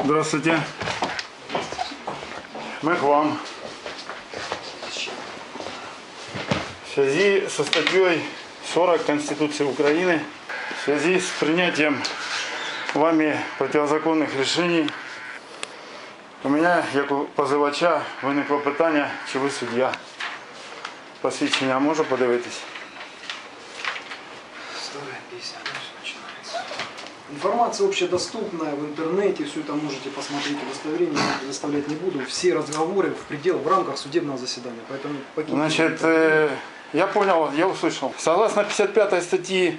Здравствуйте. Мы к вам. В связи со статьей 40 Конституции Украины, в связи с принятием вами противозаконных решений, у меня, як у позивача, виникло питання, чи ви суддя. Посвідчення можу подивитись? Старая песня, дальше начинается. Информация общедоступная в интернете, все это можете посмотреть, удостоверение я предоставлять не буду. Все разговоры в пределах, в рамках судебного заседания, поэтому покиньте. Значит, э, я понял, я услышал. Согласно 55 статьи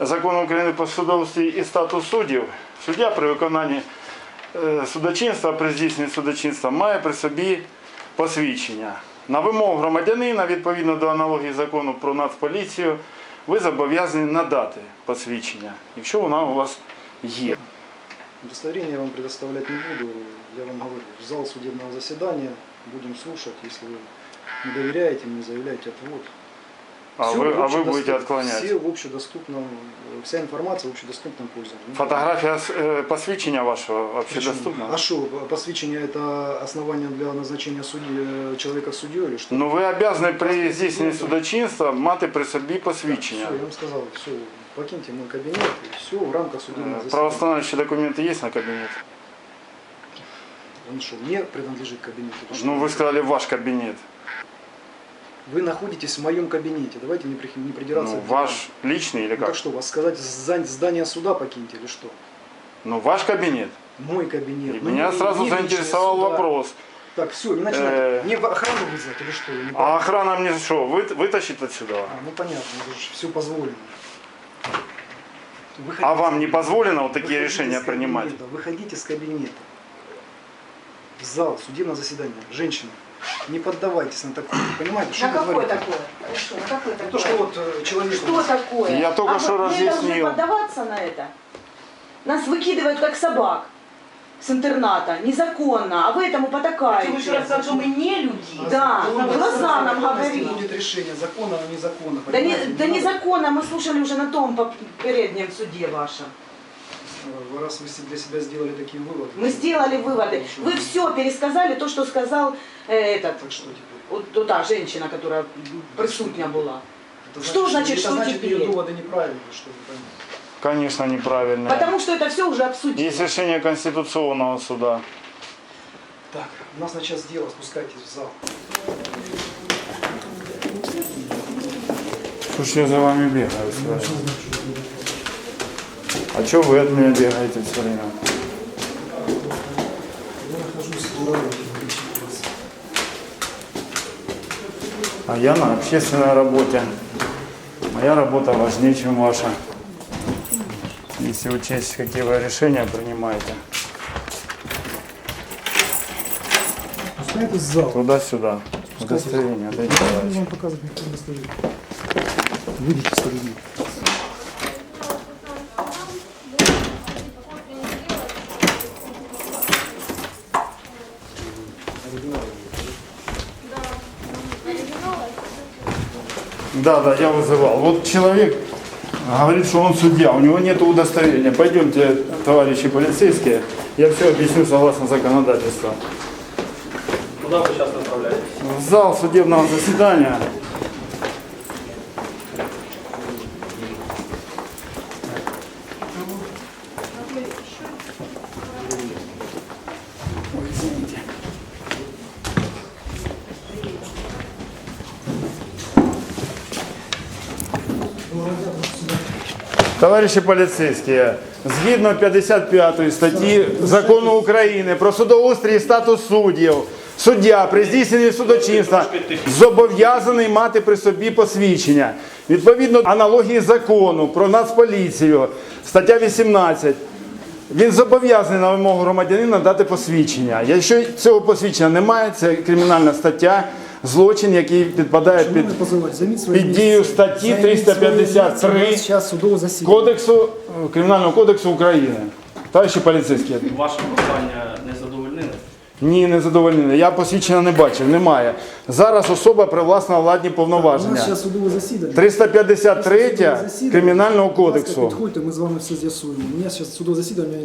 Закону України про судоустрій і статус суддів, суддя при виконанні е, судочинства, при здійсненні судочинства має при собі посвідчення. На вимогу громадянина, відповідно до аналогії закону про нацполіцію, ви зобов'язані надати посвідчення, якщо вона у вас є. Удостоверение я вам предоставлять не буду. Я вам говорю, в зал судебного заседания будем слушать. Если вы не доверяете мне, заявляйте отвод. А Всё ви, в а ви общедоступ- будете відклоняти. Все в общедоступном, э, вся информация в общедоступном пользовании. Фотографія е, посвідчення вашого взагалі Почему? доступна? А что, посвящение это основание для назначения судьи, э, человека судьей или что? Ну ви обязані при здійсненні судочинства мати при собі посвідчення. Все, я вам сказал, все, покиньте мой кабинет, и все в рамках судебного Е, заседания. Правоустанавливающие документы есть на кабинет? Он что, мне принадлежит кабинет? Это что? Ну вы сказали ваш кабинет. Вы находитесь в моем кабинете, давайте не, при- не придираться. Ну ваш личный или делам. Ну, как? так что, вас сказать, зда- здание суда покиньте или что? Ну ваш кабинет. Мой кабинет. И Ну, меня не- сразу не заинтересовал суда. вопрос. Так, все, не начинайте. Э. Мне охрану вызвать или что? А охрана мне что, вы, вытащит отсюда? А, ну понятно, все позволено. Выходите А вам не позволено вот такие решения принимать? Выходите из кабинета. В зал, судебное заседание. Женщина, не поддавайтесь на такое. Понимаете, что На вы какое говорите? такое? Что, на какое такое? То, что вот э, человек... Что такое? Я только а что мы- Мы разъяснил. должны поддаваться на это? Нас выкидывают как собак с интерната, незаконно, а вы этому потакаете. Вы же раз что мы не люди. Да, в глаза нам говорит. будет решение, законно, но незаконно. Да, не, да незаконно, мы слушали уже на том по- переднем суде вашем. Раз вы для себя сделали такие выводы. Мы сделали выводы. Вы все пересказали, то, что сказал э, этот, Так что теперь? вот, вот та женщина, которая присутня была. Это Что значит, это что значит, теперь? ее доводы неправильные, что вы поймете. Конечно, неправильно. Потому что это все уже обсудили. Есть решение Конституционного суда. Так, у нас на час дела, спускайтесь в зал. Слушай, я за вами бегаю время. А что вы от меня бегаете все время? Я нахожусь в. А я на общественной работе. Моя работа важнее, чем ваша. Если учесть, какие вы решения принимаете. В зал. Туда-сюда. Удостоверение. Я вам показывать никто не стоит. Выйдите Да, да, я вызывал. Вот человек говорит, что он судья, у него нет удостоверения. Пойдемте, товарищи полицейские, я все объясню согласно законодательству. Куда вы сейчас направляетесь? В зал судебного заседания. Товариші поліцейські, згідно 55 статті Закону України про судоустрій і статус суддів, суддя при здійсненні судочинства зобов'язаний мати при собі посвідчення. Відповідно аналогії закону про нацполіцію, стаття 18. Він зобов'язаний на вимогу громадянина дати посвідчення. Якщо цього посвідчення немає, це кримінальна стаття, злочин, який підпадає під під дію статті 353 місце. У нас Зараз судове засідання. Кодексу Кримінального кодексу України. Товариші поліцейські, Ваше прохання не задовольнили? Ні, не задовольнений. Я посвідчення не бачив, немає. Зараз особа привласнила владні У нас повноваження. зараз судове засідання. 353 Засідання. Кримінального кодексу. Підходьте, ми з вами все з'ясуємо. У мене зараз судове засідання,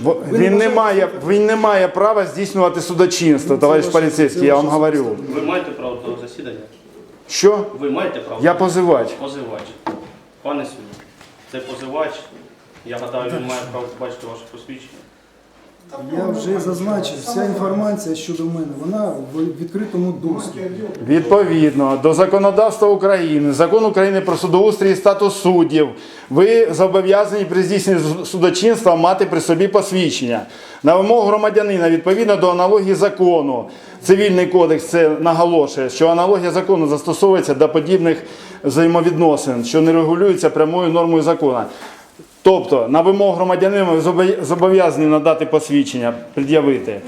Ви Він не має, він не має права здійснювати судочинство, товариш ваше- поліцейський, я вам говорю. Ви маєте право засідання? Що? Ви маєте право? Я позивач. Позивач. Пане судді, це позивач. Я гадаю, він має право побачити ваше посвідчення. Я вже зазначив, вся інформація щодо мене, вона в відкритому доступі. Відповідно до законодавства України, закон України про судоустрій і статус суддів, ви зобов'язані при здійсненні судочинства мати при собі посвідчення. На вимогу громадянина, відповідно до аналогії закону, цивільний кодекс це наголошує, що аналогія закону застосовується до подібних взаємовідносин, що не регулюються прямою нормою закону. Тобто, на вимогу громадянина ви зобов'язані надати посвідчення, пред'явити.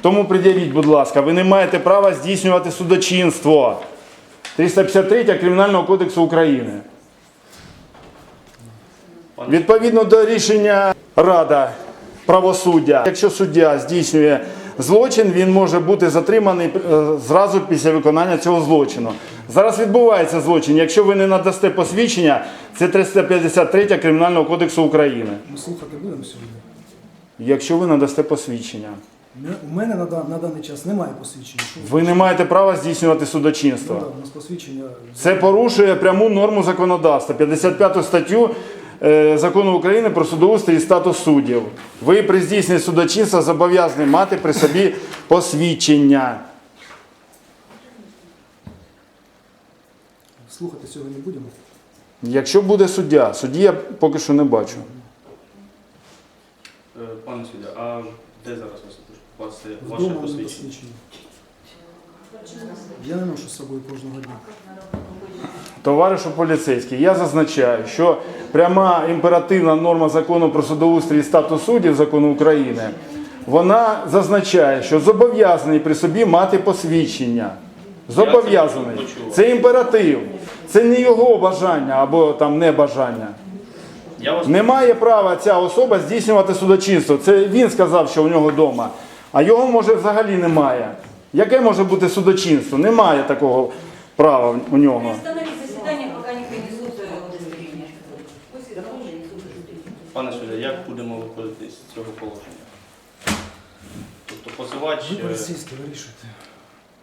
Тому пред'явіть, будь ласка, ви не маєте права здійснювати судочинство. 353 Кримінального кодексу України. Відповідно до рішення Рада правосуддя, якщо суддя здійснює злочин, він може бути затриманий е, зразу після виконання цього злочину. Зараз відбувається злочин. Якщо ви не надасте посвідчення, це 353 Кримінального кодексу України. Ми слухати будемо сьогодні. Якщо ви надасте посвідчення, У мене на, на даний час немає посвідчення. Що ви не маєте права здійснювати Ну, судочинство. да, у нас посвідчення. Це порушує пряму норму законодавства, 55 статтю е, закону України про судоустрій і статус суддів. Ви при здійсненні судочинства зобов'язані мати при собі посвідчення. Слухати сьогодні будемо. Якщо буде суддя, судді я поки що не бачу. Е, Пане суддя, а де зараз ви бачите ваше Вдома не посвідчення? посвідчення. Я не ношу з собою кожного дня. Товаришу поліцейський, я зазначаю, що пряма імперативна норма закону про судоустрій і статус суддів закону України, вона зазначає, що зобов'язаний при собі мати посвідчення. Зобов'язаний. Я це почув. Це імператив. Це не його бажання або там небажання. Я вас Не має права ця особа здійснювати судочинство. Це він сказав, що у нього вдома. А його може взагалі немає. Яке може бути судочинство? Немає такого права у нього. Не. Пане суддя, як будемо виходити з цього положення? Тобто позивач. Ви е, поліцейські вирішуєте.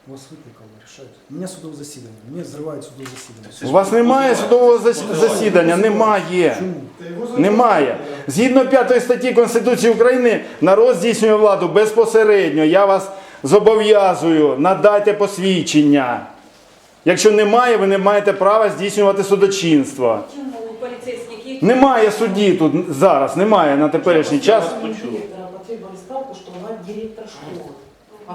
Вас викликали, рішайте. У мене судове засідання. Мені зривають судове засідання. У вас немає судового зас- засідання? Немає. Чому? Немає. Згідно 5 статті Конституції України, народ здійснює владу безпосередньо. Я вас зобов'язую, надайте посвідчення. Якщо немає, ви не маєте права здійснювати судочинство. У полицейских есть Немає судді тут зараз, немає на теперішній час. почув. директора потрібна справку, що вона директор школи.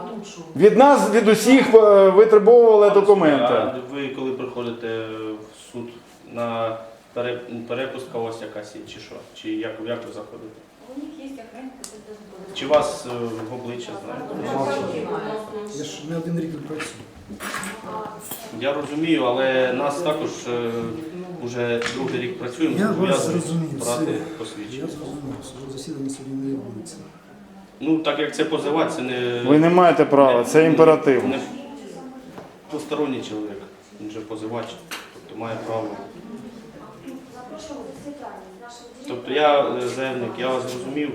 А тут що? Від нас, від усіх е, витребовували документи. А ви коли приходите в суд на пере- перепустка у вас якась є, чи що? Чи як, як ви заходите? У них есть охранник, который должен Чи вас е, в обличчя знаєте? Я ж не один рік тут працюю. Я розумію, але нас також е, уже другий рік працюємо, Я вас зобов'язані зрозумів, брати. Я посвідчення. зрозумів, судове засідання сьогодні не відбудеться. Ну, так як це позивач, це не, Ви не маєте права, це імператив. не посторонній чоловік, він же позивач, тобто має право. Тобто я е, заявник, я вас зрозумів.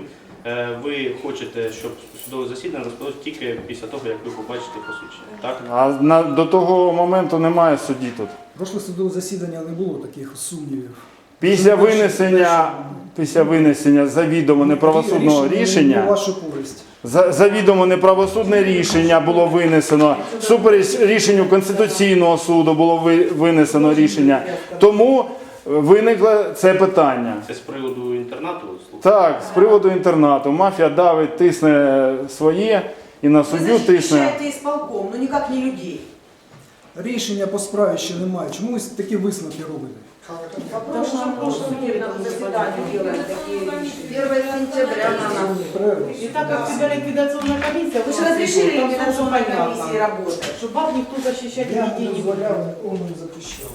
Е, Ви хочете, щоб судове засідання розпочалося тільки після того, як ви побачите посвідчення, так? А на, до того моменту немає судді тут. Прошле судове засідання не було таких сумнівів. Після винесення, після винесення завідомо неправосудного рішення, вашу користь. за- завідомо неправосудне рішення було винесено. Супереч рішенню Конституційного суду було ви- винесено рішення. Тому виникло це питання. Це з приводу інтернату слухайте? Так, з приводу інтернату. Мафія давить, тисне своє і на Вы суддю тисне. защищаете исполком, но никак не людей. Рішення по справі ще немає. Чому ви такі висновки робите? Потому что на прошлом судебном заседании делали такие вещи. 1 сентября на нас. Треба. І так як у тебя ликвидационная комиссия, Вы же разрешили там всё ликвидационной понятно. комиссии работать. Чтобы вам никто защищать Я нигде не не дозволяв, будет. он не запрещав.